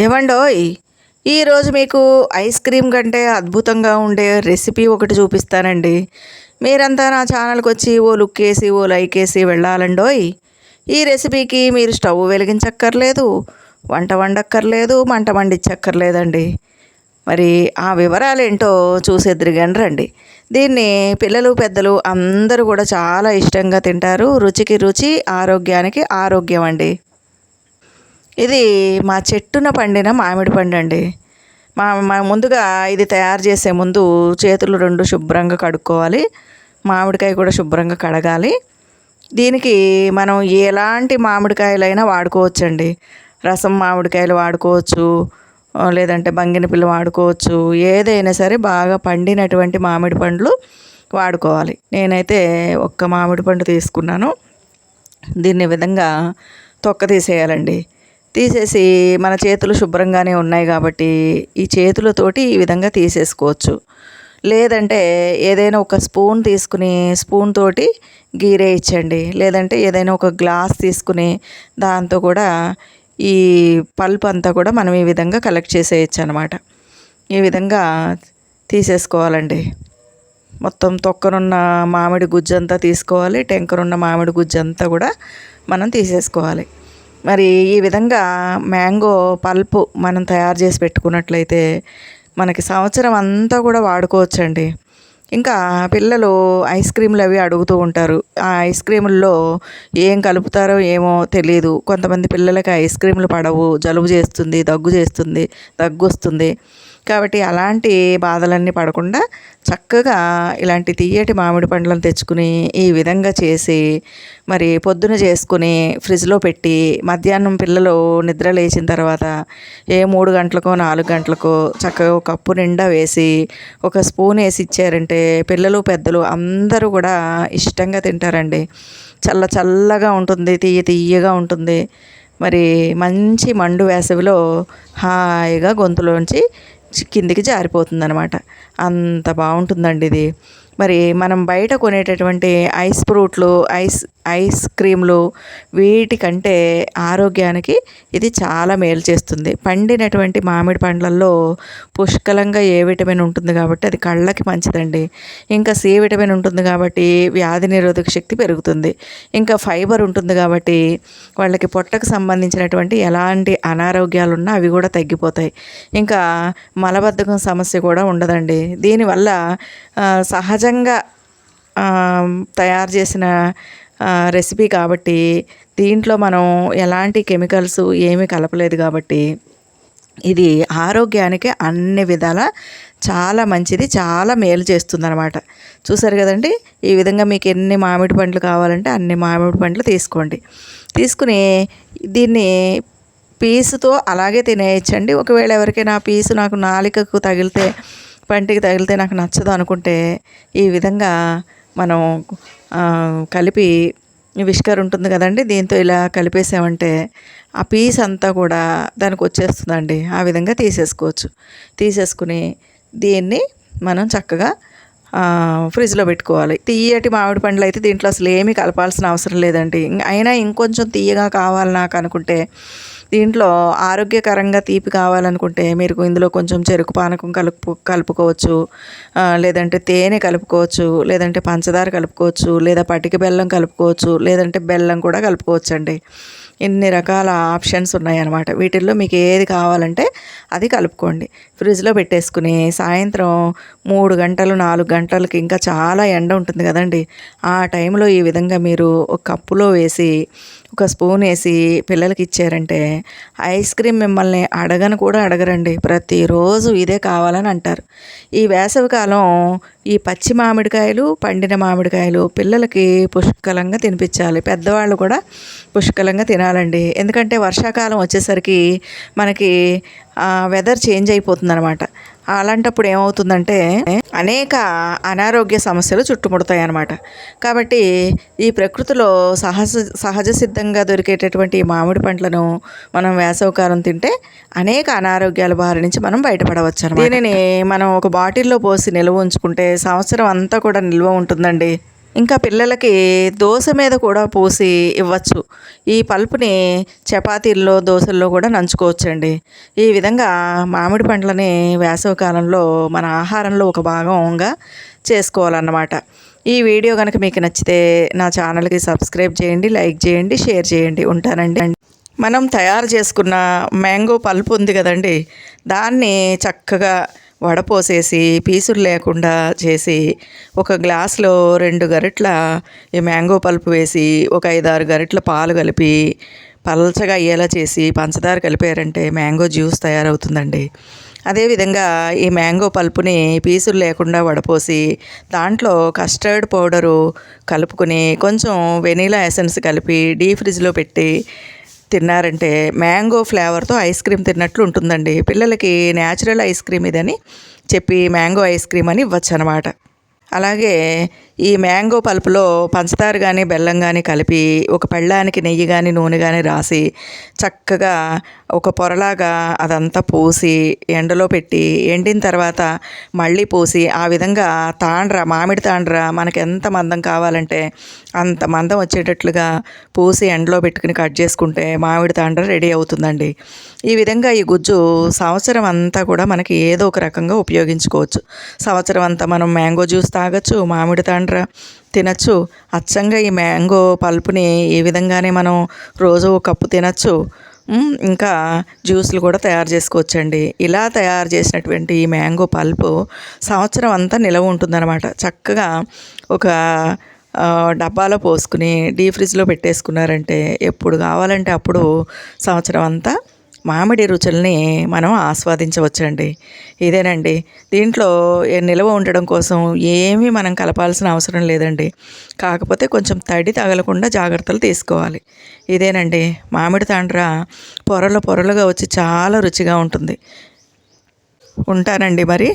ఏమండోయ్? ఈరోజు మీకు ఐస్ క్రీమ్ కంటే అద్భుతంగా ఉండే రెసిపీ ఒకటి చూపిస్తానండి. మీరంతా నా ఛానల్కి వచ్చి ఓ లుక్ వేసి ఓ లైక్ వేసి వెళ్ళాలండోయ్. ఈ రెసిపీకి మీరు స్టవ్ వెలిగించక్కర్లేదు వంట వండక్కర్లేదు మంట వండించక్కర్లేదండి మరి ఆ వివరాలు ఏంటో చూసేద్దరిగాని రండి. దీన్ని పిల్లలు పెద్దలు అందరూ కూడా చాలా ఇష్టంగా తింటారు. రుచికి రుచి ఆరోగ్యానికి ఆరోగ్యం అండి ఇది మా చెట్టున పండిన మామిడి పండు అండి మా మా ముందుగా ఇది తయారు చేసే ముందు చేతులు రెండు శుభ్రంగా కడుక్కోవాలి. మామిడికాయ కూడా శుభ్రంగా కడగాలి. దీనికి మనం ఎలాంటి మామిడికాయలైనా వాడుకోవచ్చండి. రసం మామిడికాయలు వాడుకోవచ్చు లేదంటే బంగిన పిల్ల వాడుకోవచ్చు ఏదైనా సరే బాగా పండినటువంటి మామిడి పండ్లు వాడుకోవాలి. నేనైతే ఒక్క మామిడి పండు తీసుకున్నాను. దీన్ని విధంగా తొక్క తీసేయాలండి. తీసేసి మన చేతులు శుభ్రంగానే ఉన్నాయి కాబట్టి ఈ చేతులతోటి ఈ విధంగా తీసేసుకోవచ్చు. లేదంటే ఏదైనా ఒక స్పూన్ తీసుకుని స్పూన్ తోటి గీరేయచ్చండి లేదంటే ఏదైనా ఒక గ్లాస్ తీసుకుని దాంతో కూడా ఈ పల్ప్ అంతా కూడా మనం ఈ విధంగా కలెక్ట్ చేసేయచ్చు అనమాట ఈ విధంగా తీసేసుకోవాలండి. మొత్తం తొక్కనున్న మామిడి గుజ్జంతా తీసుకోవాలి. టెంకనున్న మామిడి గుజ్జంతా కూడా మనం తీసేసుకోవాలి. మరి ఈ విధంగా మ్యాంగో పల్పు మనం తయారు చేసి పెట్టుకున్నట్లయితే మనకి సంవత్సరం అంతా కూడా వాడుకోవచ్చండి. ఇంకా పిల్లలు ఐస్ క్రీమ్లు అవి అడుగుతూ ఉంటారు. ఆ ఐస్ క్రీముల్లో ఏం కలుపుతారో ఏమో తెలియదు కొంతమంది పిల్లలకి ఐస్ క్రీములు పడవు. జలుబు చేస్తుంది దగ్గు చేస్తుంది దగ్గు వస్తుంది. కాబట్టి అలాంటి బాధలన్నీ పడకుండా చక్కగా ఇలాంటి తీయటి మామిడి పండ్లను తెచ్చుకుని ఈ విధంగా చేసి మరి పొద్దున చేసుకుని ఫ్రిడ్జ్లో పెట్టి మధ్యాహ్నం పిల్లలు నిద్ర లేచిన తర్వాత ఏ మూడు గంటలకో నాలుగు గంటలకో చక్కగా ఒక కప్పు నిండా వేసి ఒక స్పూన్ వేసి ఇచ్చారంటే పిల్లలు పెద్దలు అందరూ కూడా ఇష్టంగా తింటారండి. చల్ల చల్లగా ఉంటుంది తీయ తీయగా ఉంటుంది. మరి మంచి మండు వేసవిలో హాయిగా గొంతులోంచి కిందికి జారిపోతుంది అనమాట అంత బాగుంటుందండి ఇది. మరి మనం బయట కొనేటటువంటి ఐస్ ఫ్రూట్లు ఐస్ ఐస్ క్రీమ్లు వీటికంటే ఆరోగ్యానికి ఇది చాలా మేలు చేస్తుంది. పండినటువంటి మామిడి పండ్లల్లో పుష్కలంగా ఏ విటమిన్ ఉంటుంది కాబట్టి అది కళ్ళకి మంచిదండి. ఇంకా సి విటమిన్ ఉంటుంది కాబట్టి వ్యాధి నిరోధక శక్తి పెరుగుతుంది. ఇంకా ఫైబర్ ఉంటుంది కాబట్టి వాళ్ళకి పొట్టకు సంబంధించినటువంటి ఎలాంటి అనారోగ్యాలు ఉన్నా అవి కూడా తగ్గిపోతాయి. ఇంకా మలబద్ధకం సమస్య కూడా ఉండదండి. దీనివల్ల సహజంగా సహజంగా తయారు చేసిన రెసిపీ కాబట్టి దీంట్లో మనం ఎలాంటి కెమికల్స్ ఏమీ కలపలేదు కాబట్టి ఇది ఆరోగ్యానికి అన్ని విధాల చాలా మంచిది చాలా మేలు చేస్తుంది అనమాట చూసారు కదండి? ఈ విధంగా మీకు ఎన్ని మామిడి పండ్లు కావాలంటే అన్ని మామిడి పండ్లు తీసుకోండి. తీసుకుని దీన్ని పీసుతో అలాగే తినేయచ్చండి. ఒకవేళ ఎవరికైనా పీసు నాకు నాలికకు తగిలితే పంటికి తగిలితే నాకు నచ్చదు అనుకుంటే ఈ విధంగా మనం కలిపి విష్కర్ ఉంటుంది కదండి దీంతో ఇలా కలిపేసామంటే ఆ పీస్ అంతా కూడా దానికి వచ్చేస్తుందండి. ఆ విధంగా తీసేసుకోవచ్చు. తీసేసుకుని దీన్ని మనం చక్కగా ఫ్రిడ్జ్లో పెట్టుకోవాలి. తీయటి మామిడి పండ్లు అయితే దీంట్లో అసలు ఏమీ కలపాల్సిన అవసరం లేదండి. అయినా ఇంకొంచెం తీయగా కావాలి నాకు అనుకుంటే దీంట్లో ఆరోగ్యకరంగా తీపి కావాలనుకుంటే మీరు ఇందులో కొంచెం చెరుకు పానకం కలుపు కలుపుకోవచ్చు. లేదంటే తేనె కలుపుకోవచ్చు లేదంటే పంచదార కలుపుకోవచ్చు లేదా పటిక బెల్లం కలుపుకోవచ్చు లేదంటే బెల్లం కూడా కలుపుకోవచ్చు అండి ఇన్ని రకాల ఆప్షన్స్ ఉన్నాయన్నమాట. వీటిల్లో మీకు ఏది కావాలంటే అది కలుపుకోండి. ఫ్రిడ్జ్లో పెట్టేసుకుని సాయంత్రం మూడు గంటలు నాలుగు గంటలకి ఇంకా చాలా ఎండ ఉంటుంది కదండి. ఆ టైంలో ఈ విధంగా మీరు ఒక కప్పులో వేసి ఒక స్పూన్ వేసి పిల్లలకి ఇచ్చారంటే ఐస్ క్రీమ్ మిమ్మల్ని అడగను కూడా అడగరండి. ప్రతిరోజు ఇదే కావాలని అంటారు. ఈ వేసవికాలం ఈ పచ్చి మామిడికాయలు పండిన మామిడికాయలు పిల్లలకి పుష్కలంగా తినిపించాలి. పెద్దవాళ్ళు కూడా పుష్కలంగా తినాలండి. ఎందుకంటే వర్షాకాలం వచ్చేసరికి మనకి వెదర్ చేంజ్ అయిపోతుంది అనమాట అలాంటప్పుడు ఏమవుతుందంటే అనేక అనారోగ్య సమస్యలు చుట్టుముడతాయి అన్నమాట కాబట్టి ఈ ప్రకృతిలో సహజ సహజ సిద్ధంగా దొరికేటటువంటి ఈ మామిడి పండ్లను మనం వేసవకాలం తింటే అనేక అనారోగ్యాల బారి నుంచి మనం బయటపడవచ్చు దీనిని మనం ఒక బాటిల్లో పోసి నిల్వ ఉంచుకుంటే సంవత్సరం అంతా కూడా నిల్వ ఉంటుందండి. ఇంకా పిల్లలకి దోశ మీద కూడా పోసి ఇవ్వచ్చు. ఈ పల్పుని చపాతీల్లో దోశల్లో కూడా నంచుకోవచ్చండి. ఈ విధంగా మామిడి పండ్లని వేసవి కాలంలో మన ఆహారంలో ఒక భాగంగా చేసుకోవాలన్నమాట. ఈ వీడియో కనుక మీకు నచ్చితే నా ఛానల్కి సబ్స్క్రైబ్ చేయండి లైక్ చేయండి షేర్ చేయండి. ఉంటానండి. మనం తయారు చేసుకున్న మ్యాంగో పల్పు ఉంది కదండి దాన్ని చక్కగా వడపోసేసి పీసులు లేకుండా చేసి ఒక గ్లాస్లో రెండు గరిట్ల ఈ మ్యాంగో పల్పు వేసి ఒక ఐదారు గరిట్ల పాలు కలిపి పల్చగా అయ్యేలా చేసి పంచదార కలిపారంటే మ్యాంగో జ్యూస్ తయారవుతుందండి. అదేవిధంగా ఈ మ్యాంగో పల్పుని పీసులు లేకుండా వడపోసి దాంట్లో కస్టర్డ్ పౌడరు కలుపుకొని కొంచెం వెనీలా ఎసెన్స్ కలిపి డీ ఫ్రిడ్జ్లో పెట్టి తిన్నారంటే మ్యాంగో ఫ్లేవర్తో ఐస్ క్రీమ్ తిన్నట్లు ఉంటుందండి. పిల్లలకి న్యాచురల్ ఐస్ క్రీమ్ ఇదని చెప్పి మ్యాంగో ఐస్ క్రీమ్ అని ఇవ్వచ్చు అనమాట అలాగే ఈ మ్యాంగో పల్పులో పంచదార కానీ బెల్లం కానీ కలిపి ఒక పెళ్ళానికి నెయ్యి కానీ నూనె కానీ రాసి చక్కగా ఒక పొరలాగా అదంతా పూసి ఎండలో పెట్టి ఎండిన తర్వాత మళ్ళీ పూసి ఆ విధంగా తాండ్ర మామిడి తాండ్ర మనకి ఎంత మందం కావాలంటే అంత మందం వచ్చేటట్లుగా పూసి ఎండలో పెట్టుకుని కట్ చేసుకుంటే మామిడి తాండ్ర రెడీ అవుతుందండి. ఈ విధంగా ఈ గుజ్జు సంవత్సరం అంతా కూడా మనకి ఏదో ఒక రకంగా ఉపయోగించుకోవచ్చు. సంవత్సరం అంతా మనం మ్యాంగో జ్యూస్ తాగొచ్చు మామిడి తాండ్ర తినచ్చు. అచ్చంగా ఈ మ్యాంగో పల్పుని ఈ విధంగానే మనం రోజు ఒక కప్పు తినచ్చు. ఇంకా జ్యూస్లు కూడా తయారు చేసుకోవచ్చండి. ఇలా తయారు చేసినటువంటి ఈ మ్యాంగో పల్పు సంవత్సరం అంతా నిలవ ఉంటుందన్నమాట. చక్కగా ఒక డబ్బాలో పోసుకుని డీ ఫ్రిడ్జ్లో పెట్టేసుకున్నారంటే ఎప్పుడు కావాలంటే అప్పుడు సంవత్సరం అంతా మామిడి రుచుల్ని మనం ఆస్వాదించవచ్చండి. ఇదేనండి. దీంట్లో ఏ నిల్వ ఉండడం కోసం ఏమీ మనం కలపాల్సిన అవసరం లేదండి. కాకపోతే కొంచెం తడి తగలకుండా జాగ్రత్తలు తీసుకోవాలి. ఇదేనండి. మామిడి తాండ్ర పొరలు పొరలుగా వచ్చి చాలా రుచిగా ఉంటుంది. ఉంటానండి మరి.